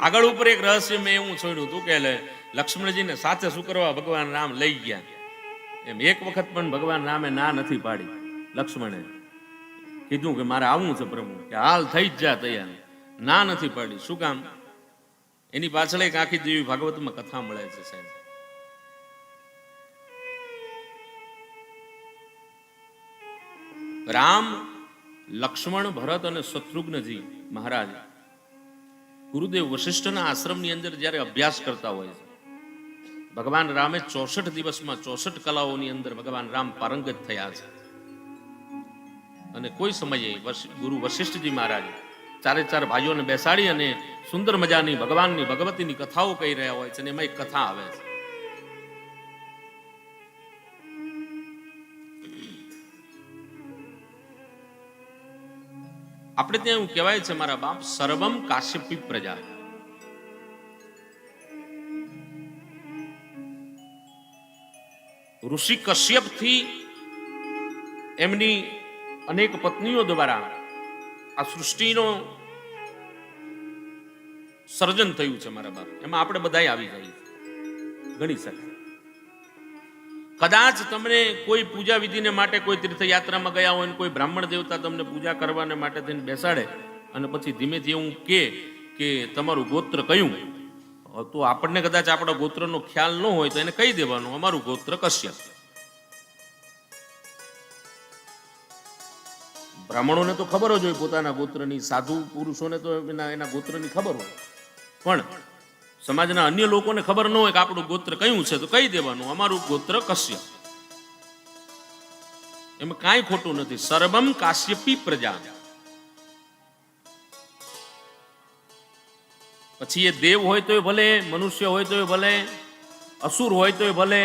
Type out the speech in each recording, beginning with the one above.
આગળ ઉપર એક રહસ્ય મેં એવું છોડ્યું હતું કે લક્ષ્મણજીને સાથે શું કરવા ભગવાન રામ લઈ ગયા? એમ એક વખત પણ ભગવાન રામે ના નથી પાડી. લક્ષ્મણે કીધું કે મારે આવવું છે પ્રભુ, કે હાલ થઈ જ જા તૈયાર. ના નથી પાડી. શું કામ? એની પાછળ એક આખી દેવી ભાગવતમાં કથા મળે છે સાહેબ. રામ, લક્ષ્મણ, ભરત અને શત્રુઘ્નજી મહારાજ ગુરુદેવ વશિષ્ઠના આશ્રમની અંદર જ્યારે અભ્યાસ કરતા હોય ભગવાન રામે ચોસઠ દિવસમાં ચોસઠ કલાઓની અંદર ભગવાન રામ પારંગત થયા છે. અને કોઈ સમયે ગુરુ વશિષ્ઠજી મહારાજ ચારે ચાર ભાઈઓને બેસાડી અને સુંદર મજાની ભગવાનની ભગવતીની કથાઓ કહી રહ્યા હોય છે અને એમાં એક કથા આવે છે. આપણે ત્યાં એવું કહેવાય છે, મારા બાપ, સર્વમ કાશ્યપી પ્રજા. ઋષિ કશ્યપથી એમની અનેક પત્નીઓ દ્વારા આ સૃષ્ટિનો સર્જન થયું છે, મારા બાપ. એમાં આપણે બધાય આવી જઈએ. ગણી શકે કદાચ તમને કોઈ પૂજા વિધિને માટે કોઈ તીર્થયાત્રામાં ગયા હોય કોઈ બ્રાહ્મણ દેવતા તમને પૂજા કરવાને માટે થઈને બેસાડે અને પછી ધીમે ધીમે હું કે કે તમારું ગોત્ર કયું? તો આપણને કદાચ આપણા ગોત્રનો ખ્યાલ ન હોય તો એને કહી દેવાનું, અમારું ગોત્ર કશ્યપ. બ્રાહ્મણોને તો ખબર જ હોય પોતાના ગોત્રની, સાધુ પુરુષોને તો એના એના ગોત્રની ખબર હોય. પણ સમાજના અન્ય લોકોને ખબર ન હોય કે આપણું ગોત્ર કયું છે, તો કહી દેવાનું, અમારું ગોત્ર કશ્યપ એમાં કાંઈ ખોટું નથી. સર્વમ કાશ્યપી પ્રજા. પછી એ દેવ હોય તોય ભલે, મનુષ્ય હોય તોય ભલે, અસુર હોય તોય ભલે,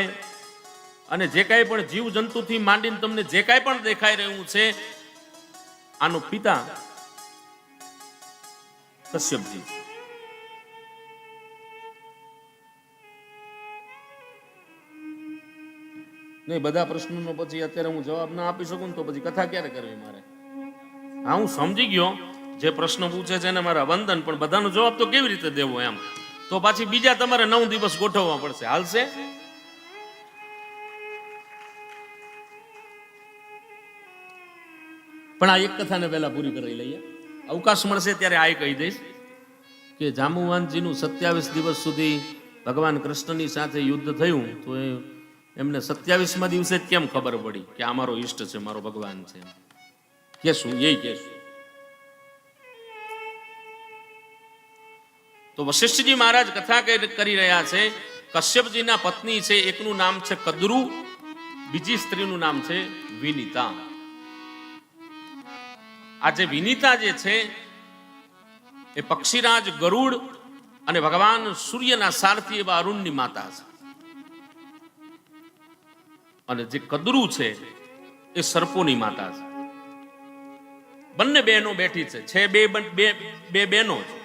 અને જે કાંઈ પણ જીવ જંતુથી માંડીને તમને જે કાંઈ પણ દેખાઈ રહ્યું છે, આનો પિતા કશ્યપજી. નહીં, બધા પ્રશ્નોનો પછી અત્યારે હું જવાબ ના આપી શકું ને તો પછી કથા ક્યારે કરવી મારે? હા, હું સમજી ગયો. જે પ્રશ્ન પૂછે છે એને મારા વંદન, પણ બધાનો જવાબ તો કેવી રીતે દેવો એમ? તો પાછી બીજા તમારે નવ દિવસ ગોઠવવા પડશે. હાલશે? પણ આ એક કથાને પહેલા પૂરી કરી લઈએ. અવકાશ મળશે ત્યારે આ કહી દઈશ કે જામુવાનજીનું સત્યાવીસ દિવસ સુધી ભગવાન કૃષ્ણની સાથે યુદ્ધ થયું, તો એ એમને સત્યાવીસમાં દિવસે કેમ ખબર પડી કે આ મારો ઈષ્ટ છે, મારો ભગવાન છે? કેશું એ કેશું તો વશિષ્ઠજી મહારાજ કથા કરી રહ્યા છે, કશ્યપજીના પત્ની છે, એકનું નામ છે કદરુ, બીજી સ્ત્રીનું નામ છે વિનિતા. આ જે વિનિતા જે છે, એ પક્ષીરાજ ગરુડ અને ભગવાન સૂર્યના સારથી એવા અરુણની માતા છે. અને જે કદરું છે, એ સર્પોની માતા છે. બંને બહેનો બેઠી છે. છે બે બે બહેનો છે.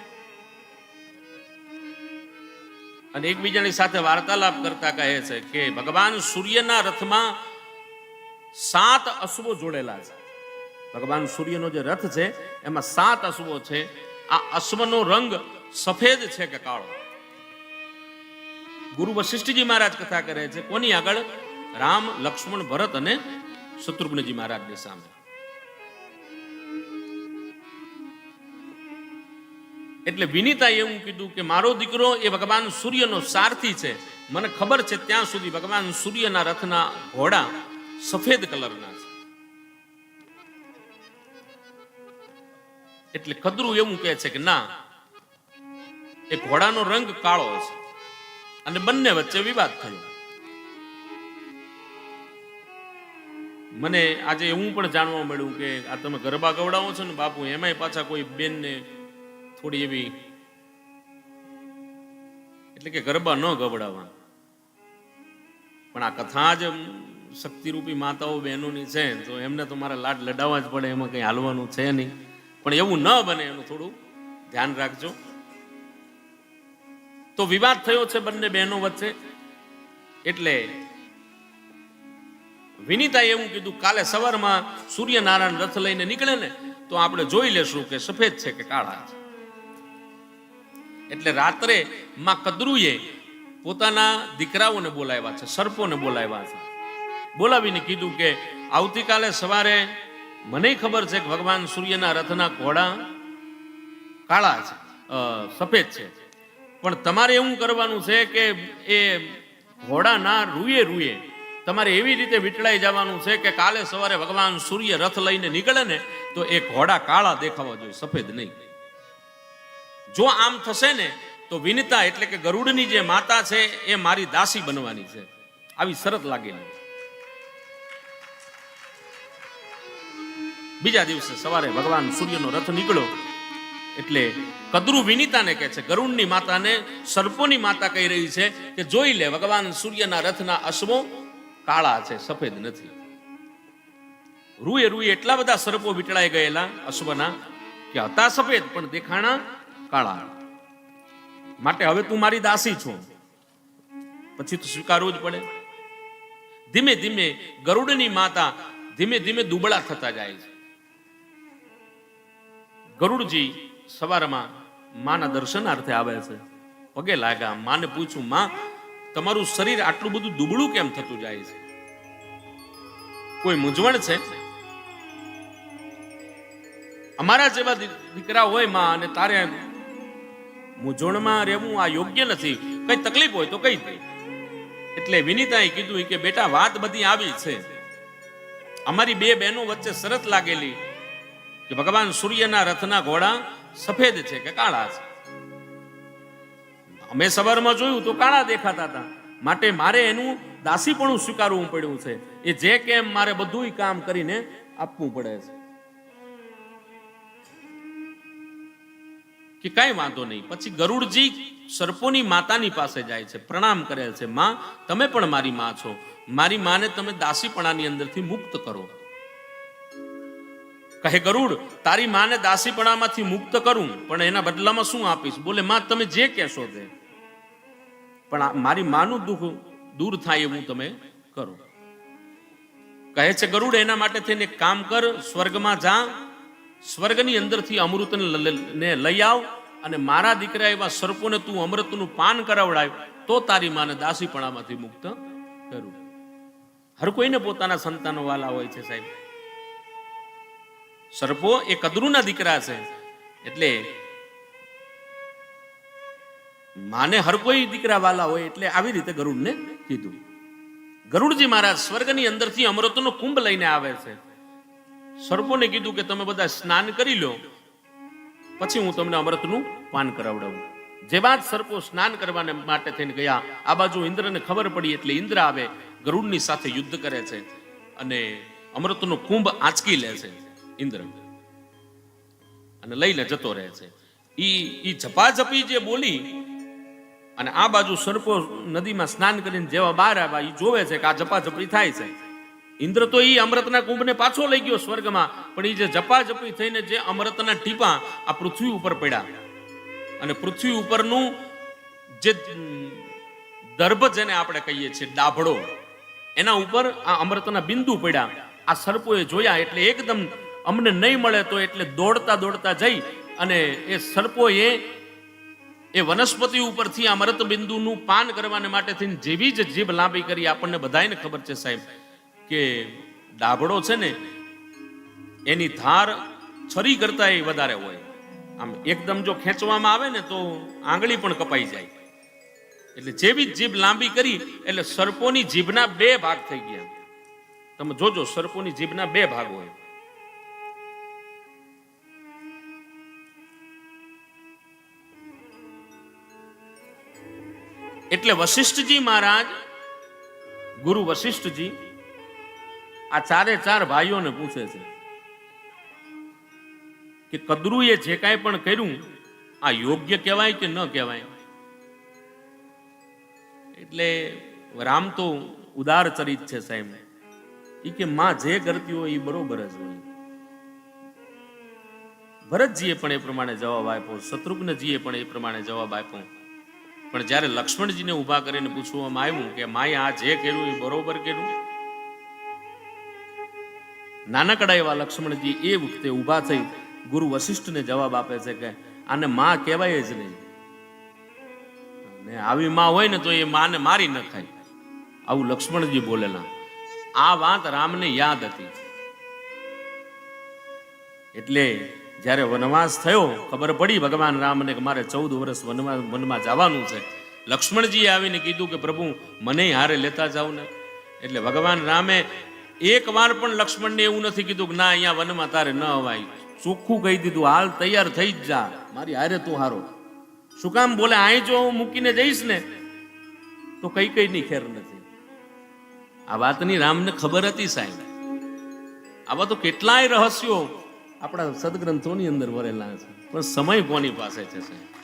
અને એકબીજાની સાથે વાર્તાલાપ કરતા કહે છે કે, ભગવાન સૂર્યના રથમાં સાત અશ્વો જોડેલા છે. ભગવાન સૂર્યનો જે રથ છે, એમાં સાત અશ્વો છે. આ અશ્વનો રંગ સફેદ છે કે કાળો? ગુરુ વશિષ્ઠજી મહારાજ કથા કરે છે, કોની આગળ? રામ, લક્ષ્મણ, ભરત અને શત્રુઘ્નજી મહારાજની સામે. એટલે વિનીતા એવું કીધું કે, મારો દીકરો એ ભગવાન સૂર્યનો સારથી છે. મને ખબર છે ત્યાં સુધી ભગવાન સૂર્યના રથના ઘોડા સફેદ કલરના છે. એટલે કદરું એવું કહે છે કે, ના, એ ઘોડાનો રંગ કાળો છે. અને બંને વચ્ચે વિવાદ થયો. મને આજે એવું પણ જાણવા મળ્યું કે આ તમે ગરબા ગવડાવો છો ને બાપુ, એમાંય પાછા કોઈ બેનને થોડી એવી એટલે કે ગરબા ન ગવડાવવા. પણ આ કથા જ શક્તિરૂપી માતાઓ બહેનોની છે, તો એમને તો મારા લાડ લડાવવા જ પડે, એમાં કંઈ હાલવાનું છે નહીં. પણ એવું ન બને એનું થોડું ધ્યાન રાખજો. તો વિવાદ થયો છે બંને બહેનો વચ્ચે, એટલે વિનીતાએ એવું કીધું, કાલે સવારમાં સૂર્યનારાયણ રથ લઈને નીકળે ને, તો આપણે જોઈ લેશું કે સફેદ છે કે કાળા છે. એટલે રાત્રે માં કદરુએ પોતાના દીકરાઓને બોલાવ્યા છે, સર્પોને બોલાવ્યા છે. બોલાવીને કીધું કે, આવતીકાલે સવારે મને ખબર છે કે ભગવાન સૂર્યના રથના ઘોડા કાળા છે સફેદ છે. પણ તમારે એવું કરવાનું છે કે એ ઘોડાના રૂએ રૂએ તમારે એવી રીતે વીંટળાઈ જવાનું છે કે કાલે સવારે ભગવાન સૂર્ય રથ લઈને નીકળે ને તો એ ઘોડા કાળા દેખાવા જોઈએ, સફેદ નહીં. જો આમ થશે ને તો વિનતા એટલે કે ગરુડની જે માતા છે એ મારી દાસી બનવાની છે. આવી શરત લાગેલી બીજા દિવસે સવારે ભગવાન સૂર્યનો રથ નીકળ્યો એટલે કદરુ વિનિતાને કહે છે, ગરુડની માતાને સર્પોની માતા કહી રહી છે કે જોઈ લે ભગવાન સૂર્યના રથના અશ્વો કાળા છે, સફેદ નથી. રૂએ રૂએ એટલા બધા સર્પો વીટળાઈ ગયેલા અશ્વના કે હતા સફેદ, પણ દેખાણા કાળા. માટે હવે તું મારી દાસી છો. પછી તો સ્વીકારવું જ પડે. ધીમે ધીમે ગરુડની માતા ધીમે ધીમે દુબળા થતા જાય છે. ગરુડજી સવારમાં માના દર્શનાર્થે આવે છે. પગે લાગ્યા, માને પૂછું માં તમારું શરીર આટલું બધું દુબળું કેમ થતું જાય છે? કોઈ મૂંઝવણ છે? અમારા જેવા દીકરા હોયમાં અને તારે મૂંઝવણમાં રહેવું આ યોગ્ય નથી. કઈ તકલીફ હોય તો કઈ એટલે વિનીતાએ કીધું કે, બેટા, વાત બધી આવી છે. અમારી બે બહેનો વચ્ચે શરત લાગેલી કે ભગવાન સૂર્યના રથના ઘોડા સફેદ છે કે કાળા છે. અમે સવારમાં જોયું તો કાળા દેખાતા હતા. માટે મારે એનું દાસીપણું સ્વીકારવું પડ્યું છે. એ જે કેમ મારે બધું કામ કરીને આપવું પડે છે. કે કાંઈ વાંધો નહીં. પછી ગરુડજી સર્પોની માતાની પાસે જાય છે. પ્રણામ કરે છે. માં, તમે પણ મારી માં છો. મારી માને તમે દાસીપણાની અંદરથી મુક્ત કરો. કહે ગરુડ, તારી માને દાસીપણામાંથી મુક્ત કરું, પણ એના બદલામાં શું આપીશ? બોલે, માં, તમે જે કહેશો તે. પણ મારી માનું દુઃખ દૂર થાય એવું તમે કરો. કહે છે, ગરુડ, એના માટે થઈને કામ કર, સ્વર્ગમાં જા, સ્વર્ગની અંદરથી અમૃતને ને લઈ આવ અને મારા દીકરા એવા સર્પોને તું અમૃતનું પાન કરાવડાવ તો તારી માને દાસીપણામાંથી મુક્ત કરું. હર કોઈને પોતાના સંતાનો વાલા હોય છે, સાહેબ. સર્પો એ કદરુના દીકરા છે, એટલે માને હર કોઈ દીકરા વાલા હોય એટલે આવી રીતે ગરુડને કીધું. ગરુડજી મહારાજ સ્વર્ગની અંદરથી અમૃતનો કુંભ લઈને આવે છે. સર્પોને કીધું કે તમે બધા સ્નાન કરી લો, પછી હું તમને અમૃતનું પાન કરાવડાવું. જેવા જ સર્પો સ્નાન કરવાને માટે થઈને ગયા, આ બાજુ ઇન્દ્રને ખબર પડી એટલે ઇન્દ્ર આવે, ગરુડની સાથે યુદ્ધ કરે છે અને અમૃતનો કુંભ આંચકી લે છે ઇન્દ્ર. અને લઈને જતો રહે છે. ઈ ઈ ઝપાઝપી જે બોલી અને આ બાજુ સર્પો નદીમાં સ્નાન કરીને જેવા બહાર આવ્યા એ જોવે છે કે આ ઝપાઝપી થાય છે. ઇન્દ્ર તો એ અમૃતના કુંભને પાછો લઈ ગયો સ્વર્ગમાં, પણ એ જે ઝપાઝપી થઈને જે અમૃતના ટીપા આ પૃથ્વી ઉપર પડ્યા. અને પૃથ્વી ઉપરનું જે દર્ભ જેને આપણે કહીએ છીએ, ડાભડો, એના ઉપર આ અમૃતના બિંદુ પડ્યા. આ સર્પોએ જોયા એટલે એકદમ અમને નહીં મળે તો એટલે દોડતા દોડતા જઈ અને એ સર્પોએ એ વનસ્પતિ ઉપરથી અમૃત બિંદુનું પાન કરવાને માટે થઈને જેવી જ જીભ લાંબી કરી આપણને બધાને ખબર છે સાહેબ કે ડાબડો છે ને, એની ધાર છરી કરતા એ વધારે હોય. આમ એકદમ જો ખેંચવામાં આવે ને તો આંગળી પણ કપાઈ જાય. એટલે જેવી જ જીભ લાંબી કરી, એટલે સર્પોની જીભના બે ભાગ થઈ ગયા. તમે જોજો, સર્પોની જીભના બે ભાગ હોય. એટલે વશિષ્ઠજી મહારાજ, ગુરુ વશિષ્ઠજી આ ચારે ચાર ભાઈઓને પૂછે છે કે કદરુએ જે કાંઈ પણ કર્યું, આ યોગ્ય કહેવાય કે ન કહેવાય? એટલે રામ તો ઉદાર ચરિત છે સાહેબ. એ કે માં જે કરતી હોય એ બરોબર જ હોય. ભરતજીએ પણ એ પ્રમાણે જવાબ આપ્યો, શત્રુઘ્નજીએ પણ એ પ્રમાણે જવાબ આપ્યો. પણ જ્યારે લક્ષ્મણજીને ઊભા કરીને પૂછવામાં આવ્યું કે માએ આ જે કર્યું એ બરોબર કર્યું? નાનકડા એવા લક્ષ્મણજી એ વખતે ઊભા થઈ ગુરુ વશિષ્ઠને જવાબ આપે છે કે આને માં કહેવાય જ નહીં. ને આવી માં હોય ને તો એ માને મારી નખાય આવું લક્ષ્મણજી બોલેલા. આ વાત રામને યાદ હતી. એટલે જ્યારે વનવાસ થયો, ખબર પડી ભગવાન રામને કે મારે ચૌદ વર્ષ વનમાં વનમાં જવાનું છે. લક્ષ્મણજીએ આવીને કીધું કે, પ્રભુ, મને હારે લેતા જાઓ ને. એટલે ભગવાન રામે એક વાર પણ લક્ષ્મણને એવું નથી કીધું કે, ના, અહીંયા વનમાં તારે ન અવાય. ચોખ્ખું કહી દીધું, હાલ તૈયાર થઈ જ જા. મારી હારે તું હારો. શું કામ બોલે અહીં જો, હું મૂકીને જઈશ ને. તો કઈ કઈ ની ખેર નથી. આ વાતની રામને ખબર હતી સાહેબ. આવા તો કેટલાય રહસ્યો આપણા સદગ્રંથોની અંદર વરેલા છે. પણ સમય કોની પાસે છે સાહેબ?